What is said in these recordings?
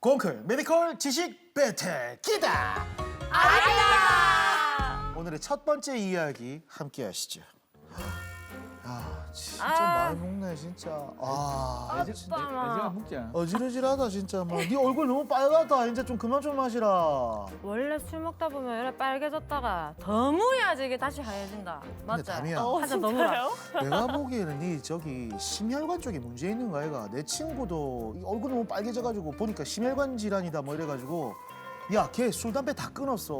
공클 메디컬 지식 배틀 기다. 아니다. 오늘의 첫 번째 이야기 함께 하시죠. 아 진짜 아. 많이 먹네 진짜. 아 진짜 묵자. 어지러지하다 진짜. 막 네 얼굴 너무 빨갛다. 이제 좀 그만 좀 마시라. 원래 술 먹다 보면 이래 빨개졌다가 더 무야지 이게 다시 하얘진다. 맞죠? 담이야. 한잔 더 물어. 내가 보기에는 네 저기 심혈관 쪽에 문제 있는 거 아이가? 내 친구도 이 얼굴 너무 빨개져가지고 보니까 심혈관 질환이다 뭐 이래가지고 야 걔 술 담배 다 끊었어.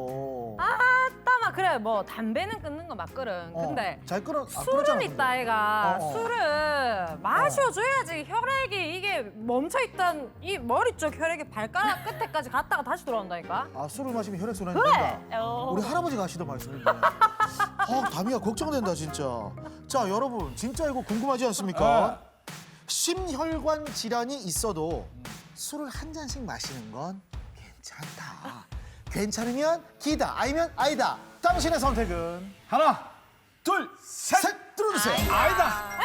그래 뭐 담배는 끊는 거 맞거든. 어, 근데 잘 끊어. 안 술은 끊었잖아, 있다 아이가 어, 어. 술을 마셔줘야지 혈액이 이게 멈춰있던 이 머리 쪽 혈액이 발가락 끝에까지 갔다가 다시 돌아온다니까. 근데. 아 술을 마시면 혈액 순환이 된다. 어. 우리 할아버지가 하시던 말씀인데. 아 담이야 걱정된다 진짜. 자 여러분 진짜 이거 궁금하지 않습니까? 심혈관 질환이 있어도 술을 한 잔씩 마시는 건 괜찮다. 괜찮으면 기다, 아니면 아니다. 당신의 선택은 하나, 둘, 셋. 셋 들어주세요. 아니다.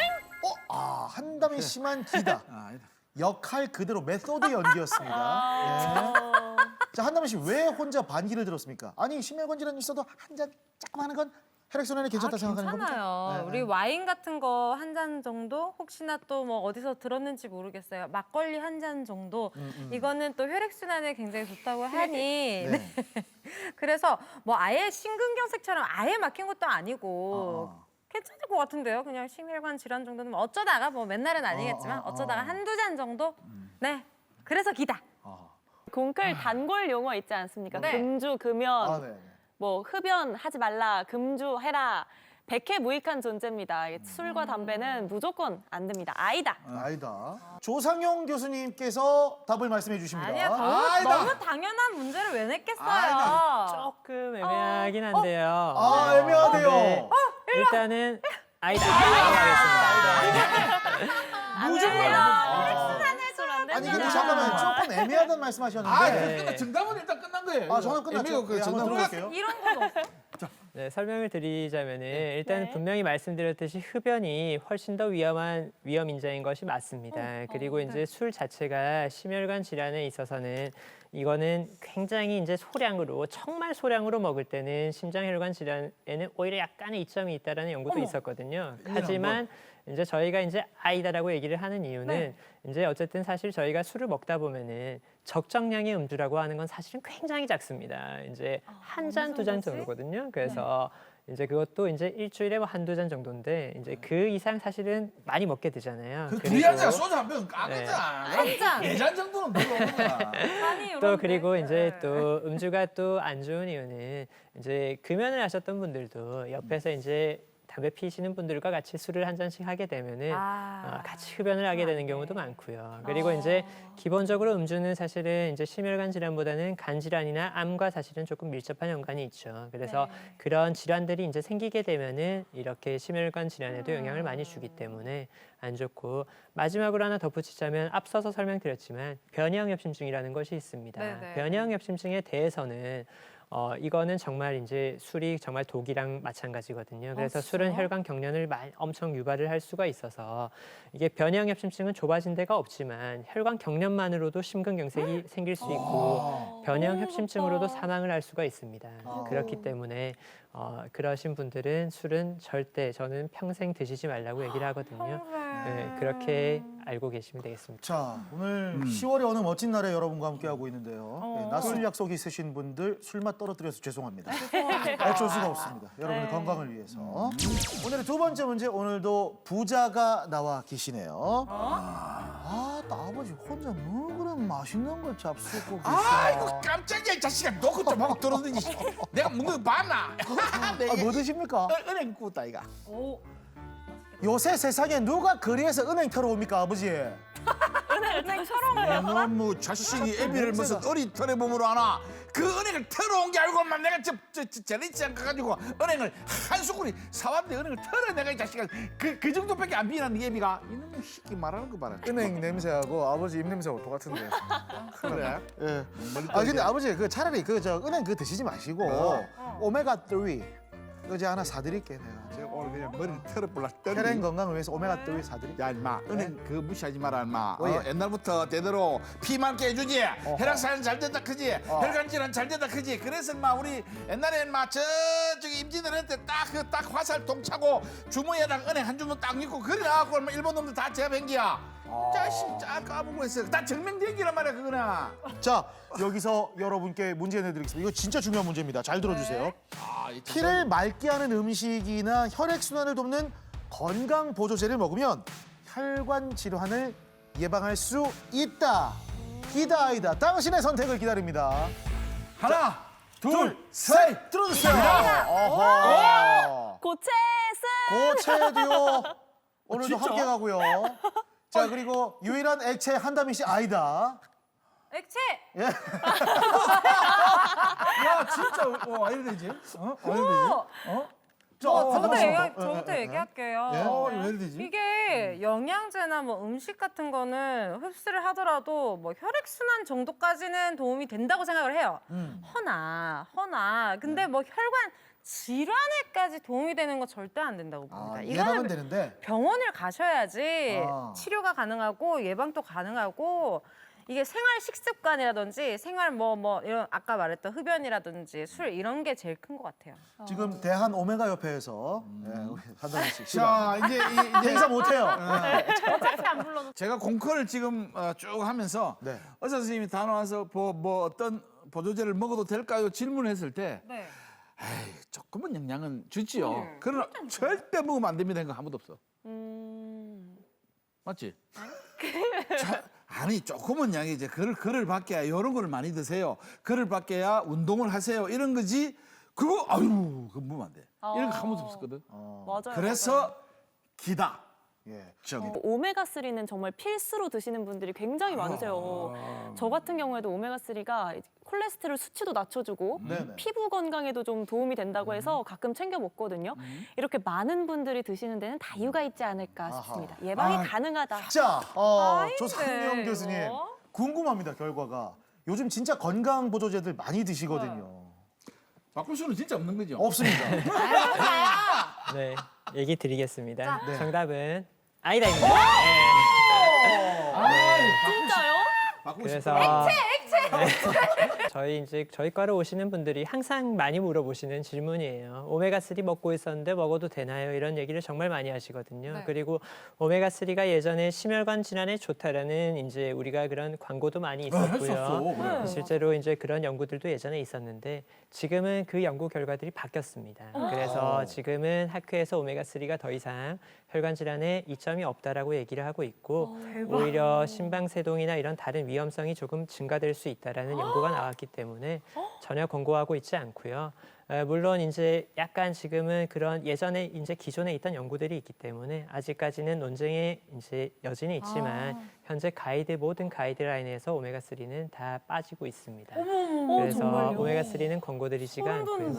어, 아 한담이 심한 기다. 아, 아니다. 역할 그대로 메소드 연기였습니다. 예. 자 한담이 씨 왜 혼자 반기를 들었습니까? 아니 심혈관 질환이 있어도 한 잔 조금 하는 건 혈액 순환에 괜찮다 아, 생각하는? 괜찮아요. 네, 우리 네. 와인 같은 거 한 잔 정도 혹시나 또 뭐 어디서 들었는지 모르겠어요. 막걸리 한 잔 정도 이거는 또 혈액 순환에 굉장히 좋다고 하니 음, 네. 그래서 뭐 아예 심근경색처럼 아예 막힌 것도 아니고 어, 어. 괜찮을 것 같은데요. 그냥 심혈관 질환 정도는 뭐 어쩌다가 뭐 맨날은 아니겠지만 어, 어, 어. 어쩌다가 한두 잔 정도 네 그래서 기다. 공클 단골 용어 있지 않습니까? 네. 금주 금연 아 네. 뭐 흡연 하지 말라 금주 해라 백해무익한 존재입니다. 이게 음. 술과 담배는 무조건 안 됩니다. 아니다. 아니다. 조상용 교수님께서 답을 말씀해 주십니다. 아니야 너무. 너무 당연한 문제를 왜 냈겠어요. 아니다. 조금 애매하긴 한데요. 아 애매하대요. 네. 일단은 아이다. 하겠습니다. 아니 근데 잠깐만 조금 애매하다는 말씀하셨는데. 아, 그 끝나 정답은 일단 끝난 거예요. 아, 저는 끝났죠. 그 예, 한번 정답은 들어볼게요. 이런 건 없어. 네, 설명을 드리자면은 일단 네. 분명히 말씀드렸듯이 흡연이 훨씬 더 위험한 위험 인자인 것이 맞습니다. 그리고 이제 술 자체가 심혈관 질환에 있어서는 이거는 굉장히 이제 소량으로 정말 소량으로 먹을 때는 심장혈관 질환에는 오히려 약간의 이점이 있다라는 연구도 있었거든요. 하지만 이제 저희가 이제 아이다라고 얘기를 하는 이유는 이제 어쨌든 사실 저희가 술을 먹다 보면은 적정량의 음주라고 하는 건 사실은 굉장히 작습니다. 이제 한잔 두 잔 정도거든요. 그래서 이제 그것도 이제 일주일에 뭐 한두 잔 정도인데 이제 그 이상 사실은 많이 먹게 되잖아요. 그 그리고 한잔 소주 한병 까겠잖아. 한 잔. 네잔 정도는 들어오는 거야. 아니, 또. 그리고 이제 네. 또 음주가 또 안 좋은 이유는 이제 금연을 하셨던 분들도 옆에서 이제 담배 피시는 분들과 같이 술을 한 잔씩 하게 되면은 아. 어, 같이 흡연을 하게 되는 경우도 많고요. 그리고 어. 이제 기본적으로 음주는 사실은 이제 심혈관 질환보다는 간 질환이나 암과 사실은 조금 밀접한 연관이 있죠. 그래서 네. 그런 질환들이 이제 생기게 되면은 이렇게 심혈관 질환에도 음. 영향을 많이 주기 때문에 안 좋고 마지막으로 하나 덧붙이자면 앞서서 설명드렸지만 변형 협심증이라는 것이 있습니다. 네 네. 변형 협심증에 대해서는 어 이거는 정말 이제 술이 정말 독이랑 마찬가지거든요. 그래서 술은 진짜요? 혈관 경련을 마- 엄청 유발을 할 수가 있어서 이게 변형 협심증은 좁아진 데가 없지만 혈관 경련만으로도 심근경색이 생길 수 있고 변형 협심증으로도 사망을 할 수가 있습니다. 그렇기 때문에 어, 그러신 분들은 술은 절대 저는 평생 드시지 말라고 얘기를 하거든요. 네, 그렇게 알고 계시면 되겠습니다. 자 오늘 음. 10월의 어느 멋진 날에 여러분과 함께 하고 있는데요. 어. 네, 낮술 약속 있으신 분들 술맛 떨어뜨려서 죄송합니다. 어쩔 수가 없습니다. 여러분의 네. 건강을 위해서. 오늘의 두 번째 문제 오늘도 부자가 나와 계시네요. 아, 나 아버지 혼자 뭐 그런 맛있는 걸 잡수고 계시나. 아이고 깜짝이야 이 자식아 너그 좀 하고 들었더니 내가 먹는 거 봤나? 내 아, 뭐 드십니까? 은- 은행 구웠다 이가. 오, 요새 세상에 누가 거리에서 은행 털어 옵니까 아버지? 너무 자식이 애비를 무슨 어리 털에 몸으로 하나 그 은행을 털어온 게 알고 만 내가 저저 저리지 않고 가지고 은행을 한 수구리 사왔는데 은행을 털어 내가 이 자식아 그 그 정도밖에 안 비난 네 애비가 이놈의 새끼 말하는 거 봐라 은행 냄새하고 아버지 입 냄새하고 똑같은데. 그래 예. 아 근데. 아버지 그 차라리 그 저 은행 그 드시지 마시고 오메가 3 어제 하나 사드릴게 내가. 제가 오늘 그냥 머리를 털어볼라 혈행 건강을 위해서 오메가 3 사드릴게. 야 임마 은행 그 무시하지 마라 임마 어, 예. 어, 옛날부터 대대로 피만 깨주지 혈액사는 잘 된다 크지 어. 혈관질환 잘 된다 크지 그래서 임마 우리 옛날에 임마 저쪽에 임진왜란때 딱 그 딱 화살 동 차고 주머니에다가 은행 한 주문 딱 넣고 그래갖고 얼마 일본 놈들 다 제압행기야 짜식 짜 까불고 했어 다 증명되기란 말이야 그거나 자 여기서 여러분께 문제 내드리겠습니다. 이거 진짜 중요한 문제입니다. 잘 들어주세요. 아, 이 피를 맑게 하는 음식이나 혈액 순환을 돕는 건강 보조제를 먹으면 혈관 질환을 예방할 수 있다. 이다 아니다. 당신의 선택을 기다립니다. 하나 둘, 둘셋 들어주세요. 어허. 고체스 고체 듀오 오늘도 진짜? 함께 가고요. 자 그리고 유일한 액체 한다미 씨 아니다. 액체. 야 진짜 어, 와 이래 되지 어? 와 이래 되지 어? 저 어, 저부터, 얘기, 어, 저부터 예, 예, 얘기할게요. 예. 어, 왜 되지 이게 영양제나 뭐 음식 같은 거는 흡수를 하더라도 뭐 혈액 순환 정도까지는 도움이 된다고 생각을 해요. 음. 허나 허나 근데 뭐 혈관 질환에까지 도움이 되는 거 절대 안 된다고 봅니다. 아, 이거는 예방은 되는데 병원을 가셔야지 아. 치료가 가능하고 예방도 가능하고 이게 생활 식습관이라든지 생활 뭐 뭐 이런 아까 말했던 흡연이라든지 술 이런 게 제일 큰 것 같아요. 지금 대한 오메가 협회에서 예, 우리 한다미 씨 싫어. 자 이제 이, 이제 행사 못해요. 어차피 안 불러도 제가 공커를 지금 어, 쭉 하면서 네. 의사 선생님이 다 나와서 뭐, 뭐 어떤 보조제를 먹어도 될까요? 질문했을 때 네. 에이, 조금은 영양은 주지요. 음, 그러나 절대 먹으면 안 됩니다. 이거 아무도 없어. 음, 맞지? 자, 아니 조금은 양이지. 그를 그를 밖에야 이런 걸 많이 드세요. 그를 밖에야 운동을 하세요. 이런 거지. 그거 아유 그거 먹으면 안 돼. 이런 거 아무도 없었거든. 어, 맞아요. 그래서 기다. 예. 저기. 맞아요. 오메가 3는 정말 필수로 드시는 분들이 굉장히 많으세요. 저 같은 경우에도 오메가 3가 콜레스테롤 수치도 낮춰주고 네네. 피부 건강에도 좀 도움이 된다고 해서 가끔 챙겨 먹거든요. 이렇게 많은 분들이 드시는 데는 다 이유가 있지 않을까 아하. 싶습니다. 예방이 아. 가능하다. 자, 어, 조상영. 교수님 궁금합니다 결과가. 요즘 진짜 건강 보조제들 많이 드시거든요. 바꿀 수는 진짜 없는 거죠. 없습니다. 네, 얘기 드리겠습니다. 네. 정답은 아이다입니다. 네. 진짜요? 바꿀 수 그래서 네. 저희 이제 저희 과로 오시는 분들이 항상 많이 물어보시는 질문이에요. 오메가 3 먹고 있었는데 먹어도 되나요? 이런 얘기를 정말 많이 하시거든요. 네. 그리고 오메가 3가 예전에 심혈관 질환에 좋다라는 이제 우리가 그런 광고도 많이 했었어. 있었고요. 그래. 실제로 이제 그런 연구들도 예전에 있었는데 지금은 그 연구 결과들이 바뀌었습니다. 그래서 지금은 학회에서 오메가 3가 더 이상 혈관 질환에 이점이 없다라고 얘기를 하고 있고 오히려 심방세동이나 이런 다른 위험성이 조금 증가될 수 있다 라는 연구가 나왔기 때문에 전혀 권고하고 있지 않고요. 어, 물론 이제 약간 지금은 그런 예전에 이제 기존에 있던 연구들이 있기 때문에 아직까지는 논쟁의 이제 여지는 있지만 현재 가이드 모든 가이드라인에서 오메가 3는 다 빠지고 있습니다. 그래서 정말요? 오메가 3는 권고드리지가 않고요.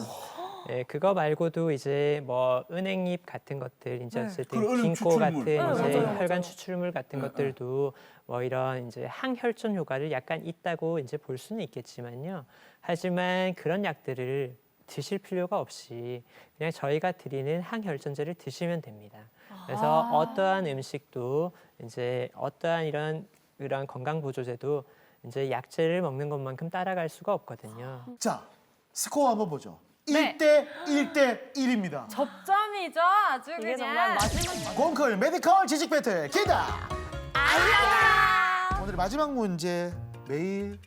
예, 그거 말고도 이제 뭐 은행잎 같은 것들 이제 네. 어쨌든 그 은행 긴코 추출물. 같은 네, 이제 맞아요, 혈관 맞아요. 추출물 같은 네, 것들도 뭐 이런 이제 항혈전 효과를 약간 있다고 이제 볼 수는 있겠지만요. 하지만 그런 약들을 드실 필요가 없이 그냥 저희가 드리는 항혈전제를 드시면 됩니다. 그래서 아. 어떠한 음식도 이제 어떠한 이런 이런 건강 보조제도 이제 약제를 먹는 것만큼 따라갈 수가 없거든요. 자, 스코어 한번 보죠. 네. 1대 1대 1입니다. 접점이죠. 아주 이게 그냥. 정말 마지막 공클 메디컬 지식 배틀 기다. 아니야. 오늘의 마지막 문제 매일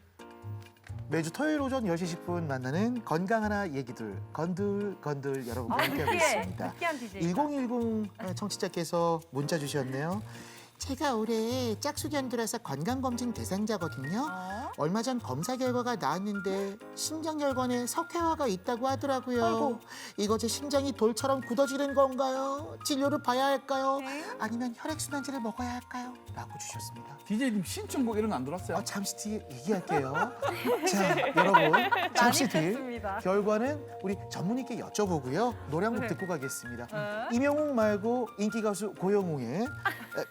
매주 토요일 오전 10시 10분 만나는 건강 하나 얘기들 건들 건들 여러분과 아 함께하고 느끼해. 있습니다. 느끼한 DJ. 1010 청취자께서 문자 주셨네요. 제가 올해 짝수견 들어서 건강검진 대상자거든요. 어? 얼마 전 검사 결과가 나왔는데 심장혈관에 석회화가 있다고 하더라고요. 이거 제 심장이 돌처럼 굳어지는 건가요? 진료를 봐야 할까요? 네. 아니면 혈액순환제를 먹어야 할까요? 라고 주셨습니다. DJ님 신청곡 이런 거 안 들어왔어요? 어, 잠시 뒤에 얘기할게요. 자, 여러분. 잠시 뒤 뺐습니다. 결과는 우리 전문의께 여쭤보고요. 노래 한곡 네. 듣고 가겠습니다. 어? 임영웅 말고 인기 가수 고영웅의 에,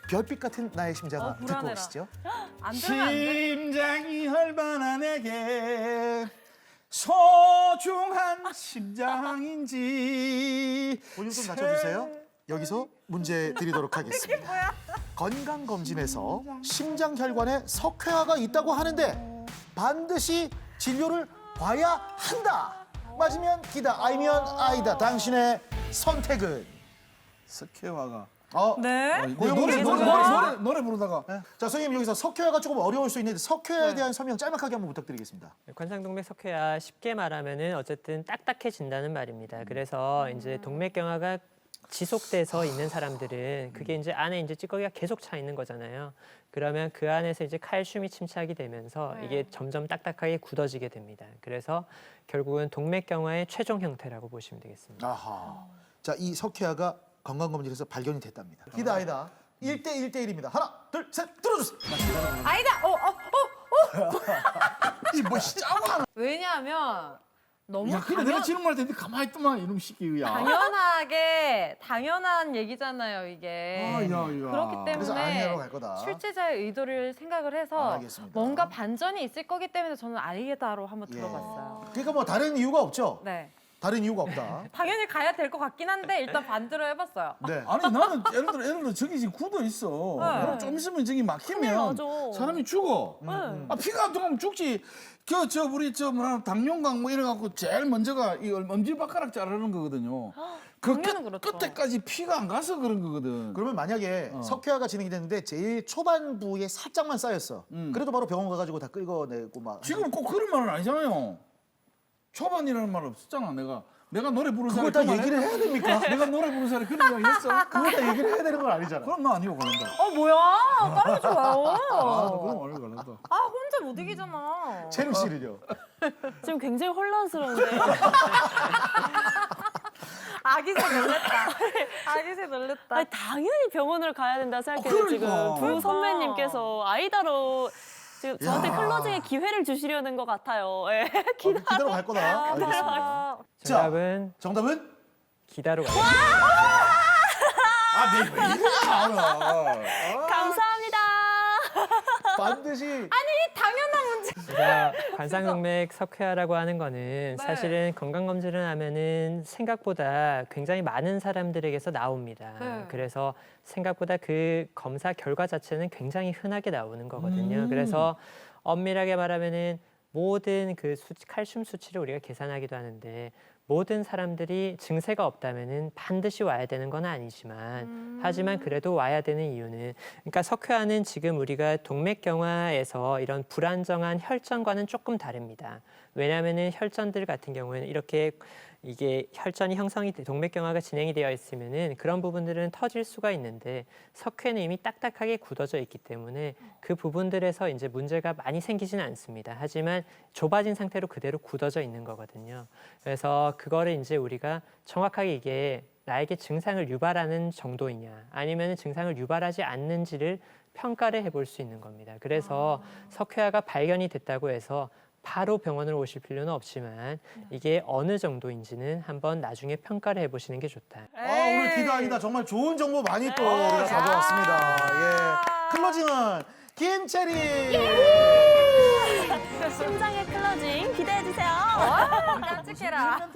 별빛 같은 나의 심장아 어, 듣고 불안해라. 오시죠. 안 들으면 안 돼. 심장이 헐반한 내게 소중한 심장인지 볼륨 좀 낮춰주세요. 여기서 문제 드리도록 하겠습니다. 건강 검진에서 심장 혈관에 석회화가 있다고 하는데 반드시 진료를 봐야 한다. 맞으면 기다, 아니면 아니다. 당신의 선택은 석회화가 어. 네. 노래, 노래, 노래? 노래, 노래 부르다가 자, 선생님 여기서 석회화가 조금 어려울 수 있는데 석회화에 대한 설명 짤막하게 한번 부탁드리겠습니다. 관상동맥 석회화 쉽게 말하면은 어쨌든 딱딱해진다는 말입니다. 그래서 이제 동맥경화가 지속돼서 있는 사람들은 그게 이제 안에 이제 찌꺼기가 계속 차 있는 거잖아요. 그러면 그 안에서 이제 칼슘이 침착이 되면서 네. 이게 점점 딱딱하게 굳어지게 됩니다. 그래서 결국은 동맥경화의 최종 형태라고 보시면 되겠습니다. 아하. 자, 이 석회화가 건강검진에서 발견이 됐답니다. 기다, 아니다. 1대 1대 1입니다. 하나, 둘, 셋, 들어주세요. 아니다. 어, 어, 어. 이뭐 짜고 하나 왜냐하면 너무 야 근데 내가 질문할 때 가만히 있더만 이놈 시끼야 당연하게 당연한 얘기잖아요 이게. 아, 야, 야. 그렇기 그래서 때문에 아니라고 갈 거다. 출제자의 의도를 생각을 해서 아, 알겠습니다. 뭔가 반전이 있을 거기 때문에 저는 아니다로 한번 예. 들어봤어요. 그러니까 뭐 다른 이유가 없죠. 네. 다른 이유가 없다. 당연히 가야 될 것 같긴 한데 일단 반대로 해봤어요. 네. 아니 나는 예를 들어 예를 들어 저기 지금 굳어 있어 네. 그럼 좀 있으면 저기 막히면. 사람이 죽어 네. 아 피가 안 통하면 죽지 그 저 우리 저 뭐라 당뇨강 뭐 이래 갖고 제일 먼저가 이 엄지발가락 자르는 거거든요 그 당연히 끝, 그렇죠. 끝에까지 피가 안 가서 그런 거거든 그러면 만약에 어. 석회화가 진행이 됐는데 제일 초반부에 살짝만 쌓였어. 음. 그래도 바로 병원 가가지고 다 끌어내고 막. 지금 꼭 그런 말은 아니잖아요 초반이라는 말 없었잖아 내가 내가 노래 부르는 그걸 사람이 다그말 얘기를 했- 해야 됩니까? 내가 노래 부르는 사람이 그런 말 했어 그걸 다 얘기를 해야 되는 건 아니잖아. 그럼 나 아니고 그런다 어 뭐야? 따로 좋아요. 아 그럼 아니고 그런다 아 혼자 못 이기잖아. 채름 씨는요? 지금 굉장히 혼란스러운데 아기새 놀랬다. 아기새 놀랬다. 아니, 당연히 병원을 가야 된다 생각해요 어, 지금 그러니까. 두 선배님께서 아이다로 지금 저한테 야. 클로징의 기회를 주시려는 것 같아요. 예. 어, 기다려 갈 거다. 알겠습니다. 아, 자. 정답은 정답은? 기다로 가겠습니다. 아내왜 이래 알아 감사합니다. 반드시 문 제. 제가 관상동맥 석회화라고 하는 거는 사실은 건강검진을 하면은 생각보다 굉장히 많은 사람들에게서 나옵니다. 네. 그래서 생각보다 그 검사 결과 자체는 굉장히 흔하게 나오는 거거든요. 음. 그래서 엄밀하게 말하면은 모든 그 수치, 칼슘 수치를 우리가 계산하기도 하는데 모든 사람들이 증세가 없다면은 반드시 와야 되는 건 아니지만 음. 하지만 그래도 와야 되는 이유는 그러니까 석회화는 지금 우리가 동맥경화에서 이런 불안정한 혈전과는 조금 다릅니다. 왜냐하면은 혈전들 같은 경우에는 이렇게 이게 혈전이 형성이 돼- 동맥경화가 진행이 되어 있으면은 그런 부분들은 터질 수가 있는데 석회는 이미 딱딱하게 굳어져 있기 때문에 그 부분들에서 이제 문제가 많이 생기지는 않습니다. 하지만 좁아진 상태로 그대로 굳어져 있는 거거든요. 그래서 그거를 이제 우리가 정확하게 이게 나에게 증상을 유발하는 정도이냐 아니면 증상을 유발하지 않는지를 평가를 해볼 수 있는 겁니다. 그래서 석회화가 발견이 됐다고 해서 바로 병원을 오실 필요는 없지만 이게 어느 정도인지는 한번 나중에 평가를 해보시는 게 좋다. 아, 오늘 기다 아니다. 정말 좋은 정보 많이 또 우리가 가져왔습니다. 예. 클로징은 김채리. 심장의 클로징 기대해 주세요. 깜찍해라.